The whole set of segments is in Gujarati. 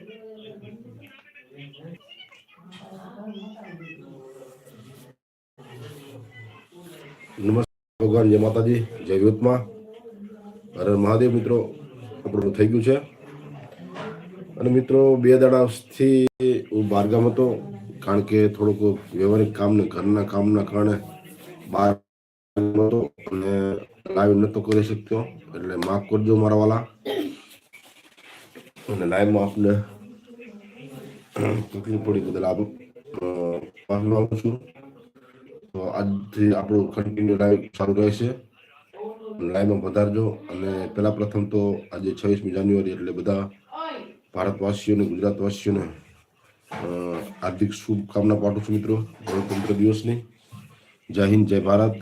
નમસ્કાર ભગવાન જય માતાજી, જય યુથમાં હર મહાદેવ મિત્રો આપણું થઈ ગયું છે. અને મિત્રો, બે દાડાથી હું બહારગામ હતો, કારણ કે થોડુંક વ્યવહારિક કામને ઘરના કામના કારણે બહાર હતો અને લાઈવ નતો કરી શક્યો, એટલે માફ કરજો મારા વાલા. અને લાઈવમાં આપને તકલીફ પડી બદલ આપ માફી માંગુ છું તો આજથી આપણું કન્ટિન્યુ લાઈવ ચાલુ રહેશે લાઈવમાં વધારજો અને પહેલા પ્રથમ તો આજે છવ્વીસમી જાન્યુઆરી એટલે બધા ભારતવાસીઓને ગુજરાતવાસીઓને હાર્દિક શુભકામના પાઠવું છું મિત્રો ગણતંત્ર દિવસની જય હિન્દ જય ભારત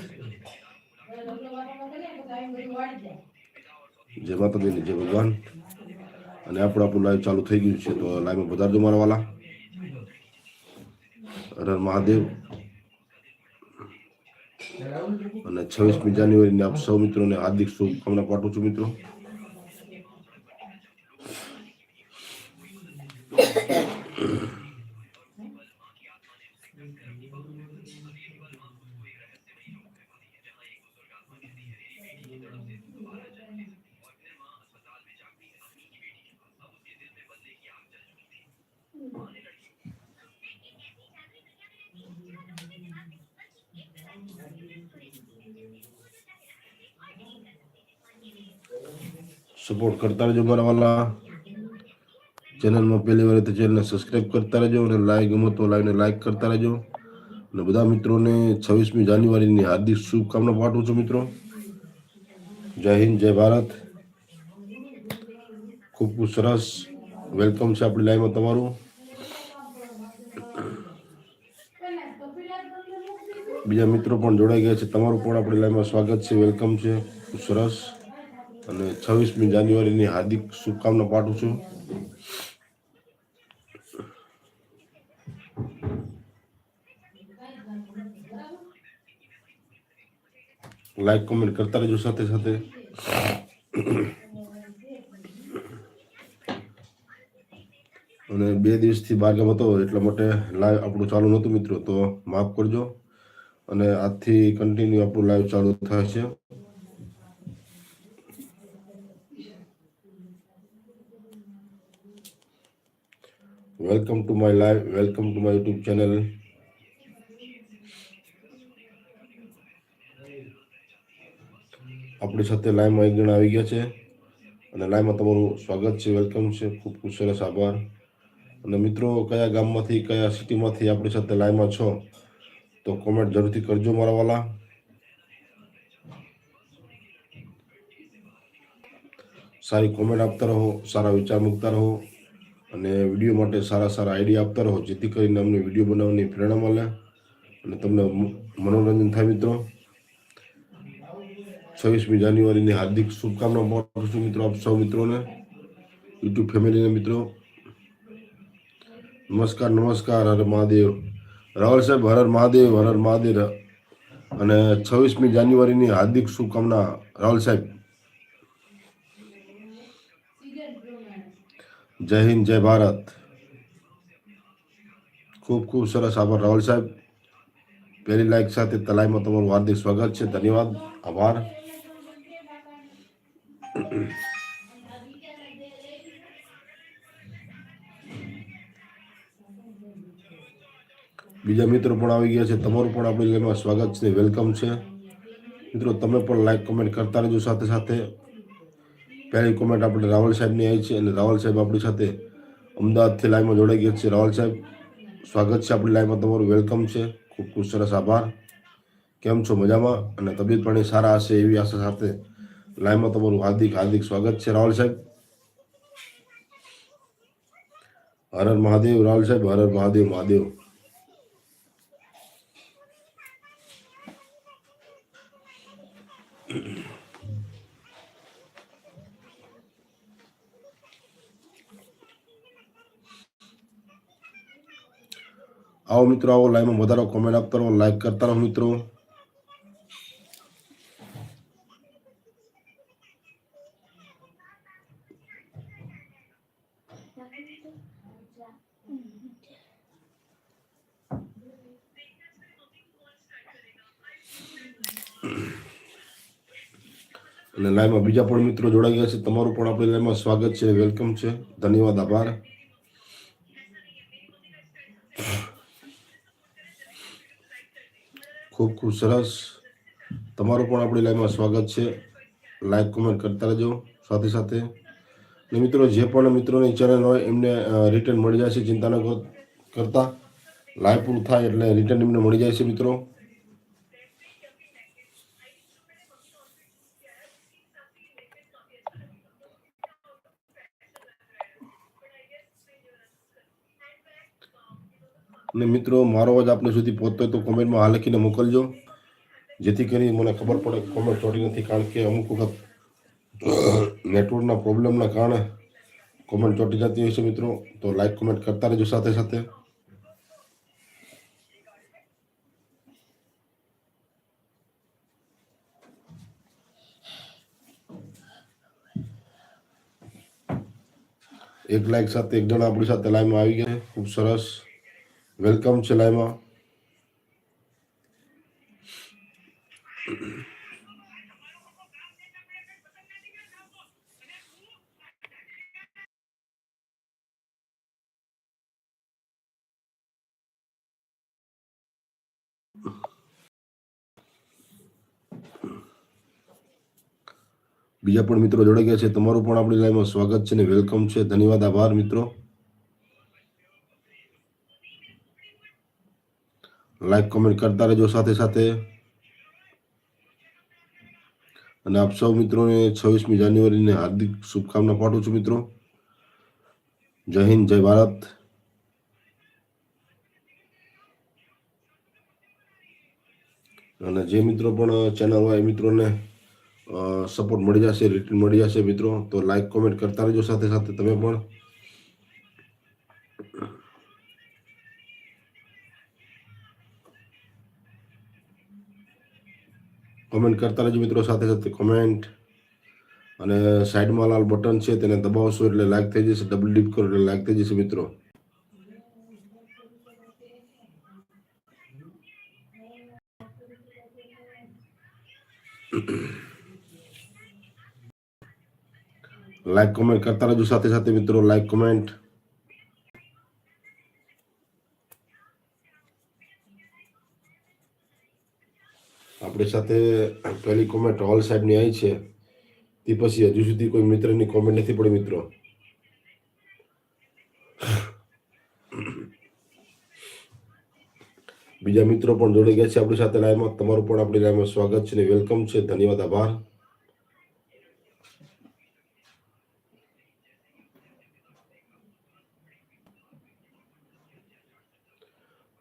જય માતાજી જય ભગવાન અને આપણું આપણું લાઈવ ચાલુ થઈ ગયું છે, તો લાઈવમાં વધારે મારા વાલા. હર મહાદેવ. અને છવ્વીસમી જાન્યુઆરીને આપ સૌ મિત્રોને હાર્દિક શુભકામના પાઠવું છું મિત્રો. સપોર્ટ કરતા રહેજો મારા વાલા ચેનલમાં પહેલી વાર તો ચેનલને સબસ્ક્રાઇબ કરતા રહેજો અને લાઈક ગમો તો લાઈવને લાઈક કરતા રહેજો અને બધા મિત્રોને છવ્વીસમી જાન્યુઆરીની હાર્દિક શુભકામના પાઠવું છું મિત્રો જય હિન્દ જય ભારત ખૂબ ખૂબ સરસ વેલકમ છે આપણી લાઈવમાં તમારું બીજા મિત્રો પણ જોડાઈ ગયા છે તમારું પણ આપણી લાઈવમાં સ્વાગત છે વેલકમ છે ખૂબ સરસ અને છવ્વીસમી જાન્યુઆરીની હાર્દિક શુભકામના પાઠવું છું. લાઈક કોમેન્ટ કરતા રહેજો સાથે સાથે. અને બે દિવસથી બારગામ હતો, એટલા માટે લાઈવ આપણું ચાલુ નહોતું મિત્રો, તો માફ કરજો. અને આજથી કન્ટિન્યુ આપણું લાઈવ ચાલુ થાય છે. Welcome to my live welcome to my YouTube channel આપણી સાથે લાઈવમાં એક જણા આવી ગયા છે અને લાઈવમાં તમારું સ્વાગત છે વેલકમ છે. ખૂબ ખૂબ સરસ આભાર. અને મિત્રો, કયા ગામમાંથી, કયા સિટીમાંથી આપણી સાથે લાઈવમાં છો, તો કોમેન્ટ જરૂરથી કરજો મારા વાલા. સારી કોમેન્ટ આપતા રહો, સારા વિચાર મૂકતા રહો. અને વીડિયો માટે સારા સારા આઈડિયા આપતા રહો, જેથી કરીને અમને વીડિયો બનાવવાની પ્રેરણા મળે અને તમને મનોરંજન થાય મિત્રો. છવ્વીસમી જાન્યુઆરીની હાર્દિક શુભકામના પાઠવું છું મિત્રો આપ સૌ મિત્રોને, યુટ્યુબ ફેમિલીને મિત્રો. નમસ્કાર નમસ્કાર, હર મહાદેવ. રાવલ સાહેબ હર મહાદેવ, હર હર મહાદેવ. અને છવ્વીસમી જાન્યુઆરીની હાર્દિક શુભકામના રાવલ સાહેબ. જય હિન્દ, જય ભારત. ખૂબ ખૂબ સરસ આભાર, રાહુલ સાહેબ. પહેલી લાઈક સાથે તલાઈમાં તમારું હાર્દિક સ્વાગત છે. ધન્યવાદ, આભાર. બીજા મિત્રો પણ આવી ગયા છે. તમારું પણ આપણી લાઈનમાં સ્વાગત છે, વેલકમ છે. મિત્રો, તમે પણ લાઈક, કમેન્ટ કરતા રહેજો સાથે સાથે. પહેલી કોમેન્ટ આપણે રાવલ સાહેબની આવી છે અને રાવલ સાહેબ આપણી સાથે અમદાવાદથી લાઈવમાં જોડાઈ ગયા છે. રાવલ સાહેબ, સ્વાગત છે આપણી લાઈવમાં તમારું. વેલકમ છે. ખૂબ ખૂબ સરસ આભાર. કેમ છો? મજામાં? અને તબિયત પાણી સારા હશે એવી આશા સાથે લાઈવમાં તમારું હાર્દિક હાર્દિક સ્વાગત છે. રાવલ સાહેબ. હર હર મહાદેવ, રાવલ સાહેબ. હર હર મહાદેવ મહાદેવ. આવો મિત્રો, આવો લાઈવમાં વધારો કોમેન્ટ આપતા રહો લાઈક કરતા રહો મિત્રો. અને લાઈવમાં બીજા પણ મિત્રો જોડાઈ ગયા છે. તમારું પણ આપણી લાઈવમાં સ્વાગત છે વેલકમ છે. ધન્યવાદ, આભાર. ખૂબ ખૂબ સરસ. તમારું પણ આપણી લાઈવમાં સ્વાગત છે. લાઈક કોમેન્ટ કરતા રહેજો. સાથે સાથે ને મિત્રો, જે પણ મિત્રોની ચેનલ હોય, એમને રિટર્ન મળી જાય છે ચિંતા ન કર- કરતા. લાઈવ પૂરું થાય એટલે રિટર્ન એમને મળી જાય છે મિત્રો. અને મિત્રો, મારો અવાજ આપને સુધી પહોંચતો હોય તો કોમેન્ટમાં હા લખીને મોકલજો. જેથી કરી મને ખબર પડે કોમેન્ટ ચોટી નથી, કારણ કે અમુક વખત નેટવર્કના પ્રોબ્લેમના કારણે કોમેન્ટ ચોટી જતી હોય છે મિત્રો. તો લાઈક, કોમેન્ટ કરતા રહેજો સાથે સાથે. એક લાઈક સાથે, એક જણા આપણી સાથે લાઈવમાં આવી ગયા ખૂબ સરસ. વેલકમ છે લાઈમાં બીજા પણ મિત્રો જોડાઈ ગયા છે. તમારું પણ આપણી લાઈવમાં સ્વાગત છે ને વેલકમ છે. ધન્યવાદ, આભાર મિત્રો. લાઈક કોમેન્ટ કરતા રહેજો સાથે સાથે. અને આપ સૌ મિત્રોને છવ્વીસમી જાન્યુઆરીને હાર્દિક શુભકામના પાઠવું છું મિત્રો. જય હિન્દ, જય ભારત. અને જે મિત્રો પણ ચેનલ હોય એ મિત્રોને સપોર્ટ મળી જશે રિટર્ન મળી જશે મિત્રો, તો લાઈક કોમેન્ટ કરતા રહેજો સાથે સાથે તમે પણ. કોમેન્ટ કરતા રહેજો મિત્રો સાથે સાથે કોમેન્ટ અને સાઈડમાં લાલ બટન છે, તેને દબાવશો એટલે લાઈક થઈ જશે ડબલ ડીપ કરો એટલે લાઈક થઈ જશે મિત્રો. લાઈક કોમેન્ટ કરતા રહેજો સાથે સાથે મિત્રો લાઈક કોમેન્ટ આપણી સાથે પહેલી કોમેન્ટ ઓલ સાહેબની આવી છે. તે પછી હજુ સુધી કોઈ મિત્રની કોમેન્ટ નથી પડી, મિત્રો. બીજા મિત્રો પણ જોડાઈ ગયા છે આપણી સાથે લાઈવમાં તમારું પણ આપણી લાઈવમાં સ્વાગત છે ને વેલકમ છે. ધન્યવાદ, આભાર.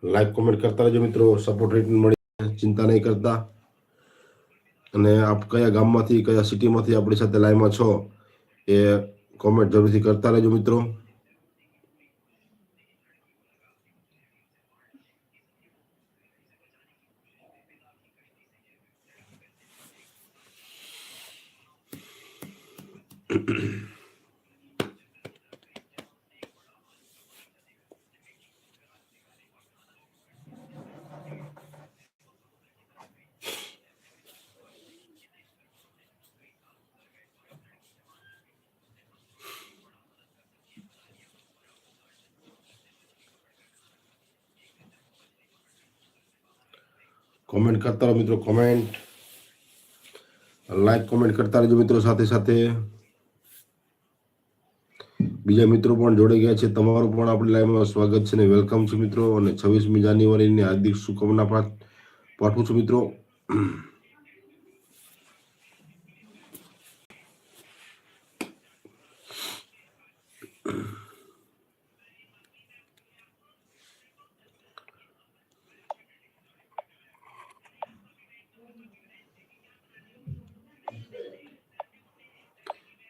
લાઈક કોમેન્ટ કરતા રહેજો મિત્રો. સપોર્ટ રેટિંગ મળી ચિંતા નહીં કરતા. અને આપ કયા ગામમાંથી, કયા સિટીમાંથી આપણી સાથે લાઈવમાં છો એ કોમેન્ટ જરૂરથી કરતા રહેજો મિત્રો. કોમેન્ટ કરતા રહો મિત્રો કોમેન્ટ લાઈક કોમેન્ટ કરતા રહેજો મિત્રો સાથે સાથે. બીજા મિત્રો પણ જોડાઈ ગયા છે, તમારું પણ આપણી લાઈવમાં સ્વાગત છે ને વેલકમ છે મિત્રો. અને છવ્વીસમી જાન્યુઆરીની હાર્દિક શુભકામના પાઠ પાઠવું છું મિત્રો.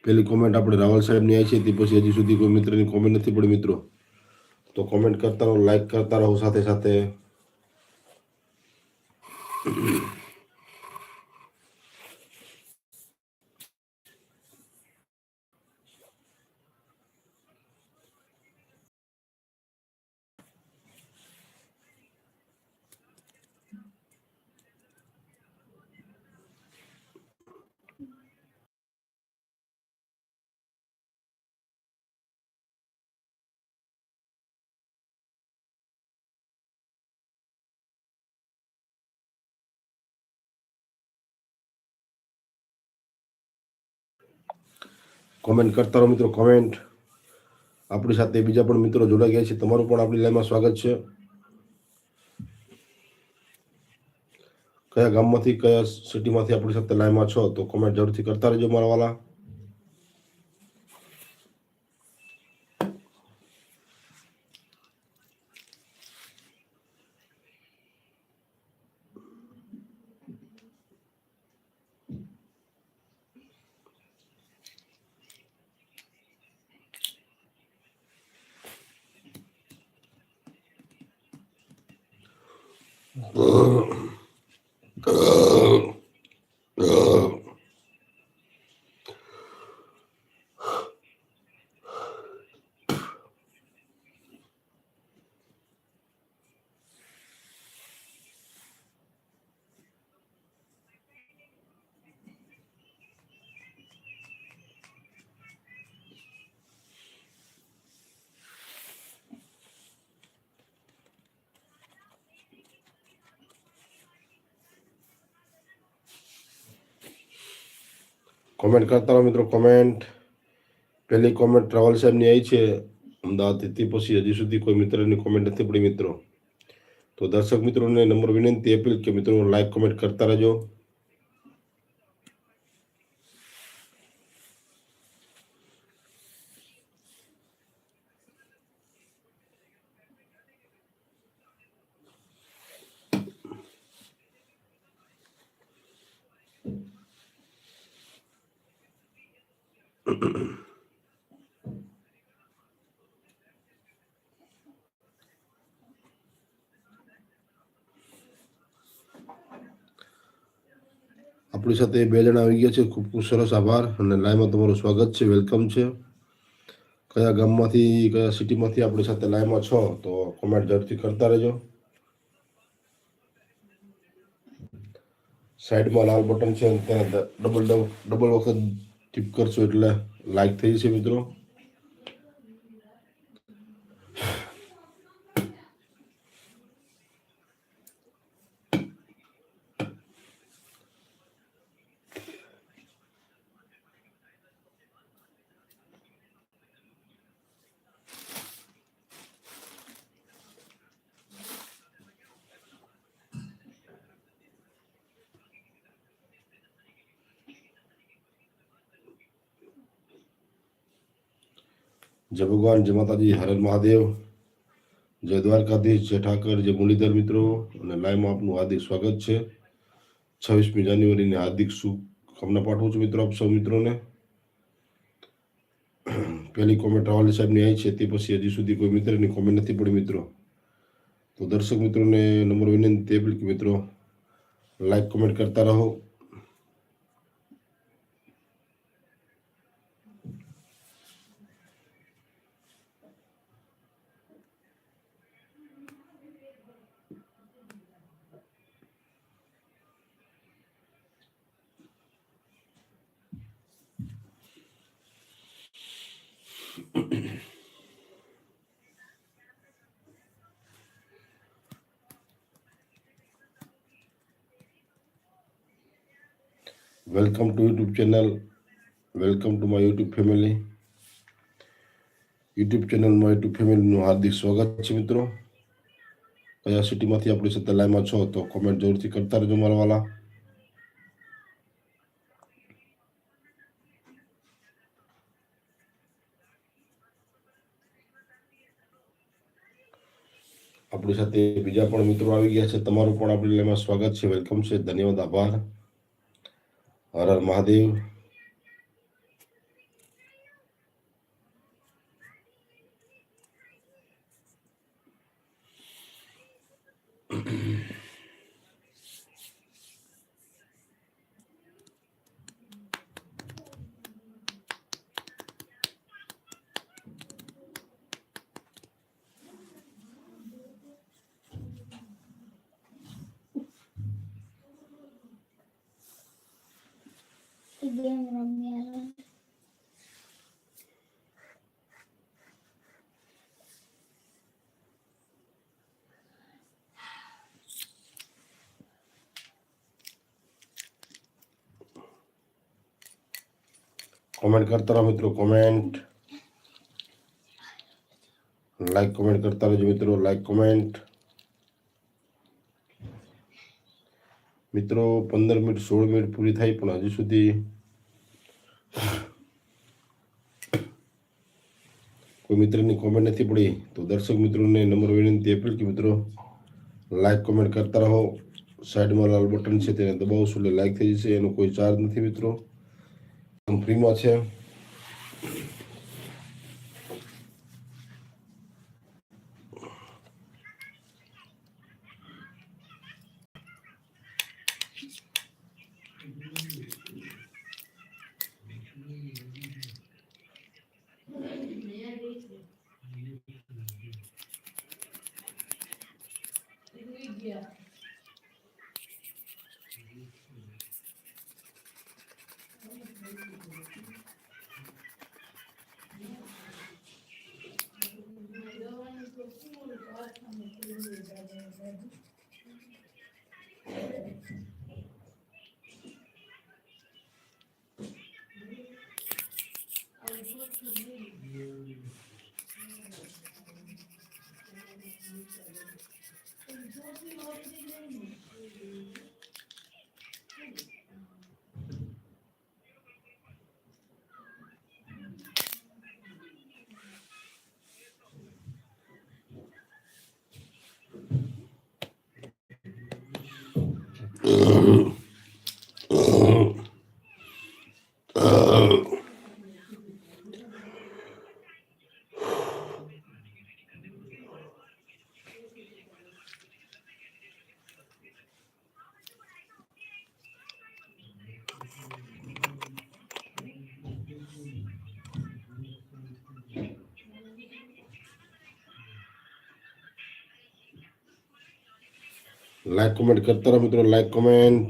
પેલી કોમેન્ટ આપણે રાવલ સાહેબની આવી છે, તે પછી હજી સુધી કોઈ મિત્રની કોમેન્ટ નથી પડી મિત્રો, તો કોમેન્ટ કરતા રહો લાઈક કરતા રહો સાથે સાથે. કોમેન્ટ કરતા રહો મિત્રો કોમેન્ટ આપણી સાથે બીજા પણ મિત્રો જોડાઈ ગયા છે. તમારું પણ આપણી લાઈનમાં સ્વાગત છે. કયા ગામમાંથી, કયા સિટીમાંથી આપણી સાથે લાઈનમાં છો તો કોમેન્ટ જરૂરથી કરતા રહેજો મારા વાલા. Bu કોમેન્ટ કરતા રહો મિત્રો કોમેન્ટ પહેલી કોમેન્ટ ટ્રાવેલ સાહેબની આવી છે. અમદાવાદથી પછી હજી સુધી કોઈ મિત્રની કોમેન્ટ નથી પડી મિત્રો. તો દર્શક મિત્રોને નંબર વિનંતી અપીલ કે મિત્રો લાઈક કોમેન્ટ કરતા રહેજો. આપણી સાથે બે જણા આવી ગયા છે. ખૂબ ખૂબ સરસ આભાર અને લાઈવમાં તમારું સ્વાગત છે. વેલકમ છે. કયા ગામમાંથી, કયા સિટીમાંથી આપણી સાથે લાઈવમાં છો, તો કોમેન્ટ જરૂરથી કરતા રહેજો. સાઈડમાં લાલ બટન છે તેને ડબલ ડબલ વખત ટીપ કરશો એટલે લાઈક થઈ જશે મિત્રો. જય ભગવાન, જય માતાજી, હર હર મહાદેવ. જય દ્વારકાધીશ, જય ઠાકર, જય મુરલીધર મિત્રો. અને લાઈવમાં આપનું હાર્દિક સ્વાગત છે. છવ્વીસમી જાન્યુઆરીની હાર્દિક શુભકામના પાઠવું છું મિત્રો, આપ સૌ મિત્રોને. પહેલી કોમેન્ટ રાવલ સાહેબની આવી છે, તે પછી હજી સુધી કોઈ મિત્રની કોમેન્ટ નથી પડી મિત્રો. તો દર્શક મિત્રોને નંબર વિનંતી કે મિત્રો લાઈક કોમેન્ટ કરતા રહો. Welcome to YouTube channel welcome to my YouTube family YouTube ચેનલમાં યુટ્યુબ ફેમિલીનું હાર્દિક સ્વાગત છે મિત્રો. કયા સિટીમાંથી આપણી સાથે લાઈવમાં છો તો કોમેન્ટ જરૂરથી કરતા રહેજો મારા વાલા. આપણી સાથે બીજા પણ મિત્રો આવી ગયા છે. તમારું પણ આપણે સ્વાગત છે. વેલકમ છે. ધન્યવાદ. આભાર. હર હર મહાદેવ. કોમેન્ટ કરતા રહો મિત્રો કોમેન્ટ લાઈક કોમેન્ટ કરતા રહેજો મિત્રો લાઈક કોમેન્ટ મિત્રો પંદર મિનિટ સોળ મિનિટ પૂરી થઈ પણ હજુ સુધી કોઈ મિત્રની કોમેન્ટ નથી પડી તો દર્શક મિત્રોને નંબર વિનંતી અપીલ કે મિત્રો લાઈક કોમેન્ટ કરતા રહો સાઈડમાં લાલ બટન છે, તેને દબાવશો એટલે લાઈક થઈ જશે, એનો કોઈ ચાર્જ નથી મિત્રો ફ્રીમાં છે લાઈક કોમેન્ટ કરતા રહો મિત્રો like comment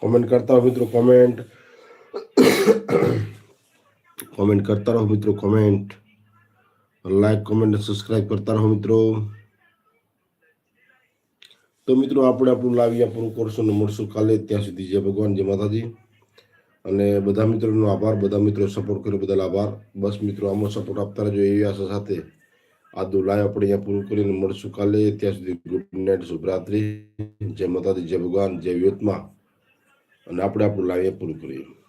Comment કરતા રહો મિત્રો કોમેન્ટ કોમેન્ટ કરતા રહો મિત્રો કોમેન્ટ લાઈક કોમેન્ટ સબસ્ક્રાઇબ કરતા રહો મિત્રો તો મિત્રો આપણે આપણું લાવી પૂરું કરશું ને મળશું કાલે, ત્યાં સુધી જય ભગવાન, જય માતાજી. અને બધા મિત્રોનો આભાર, બધા મિત્રો સપોર્ટ કર્યો બદલ આભાર. બસ મિત્રો આમાં સપોર્ટ આપતા રહેજો એવી આશા સાથે. આજનું લાઈવ આપણે અહીંયા પૂરું કરીને મળશું કાલે, ત્યાં સુધી ગુડ નાઇટ શુભરાત્રી. જય માતાજી, જય ભગવાન, જય વ્યોતમાં અને આપણે આપણું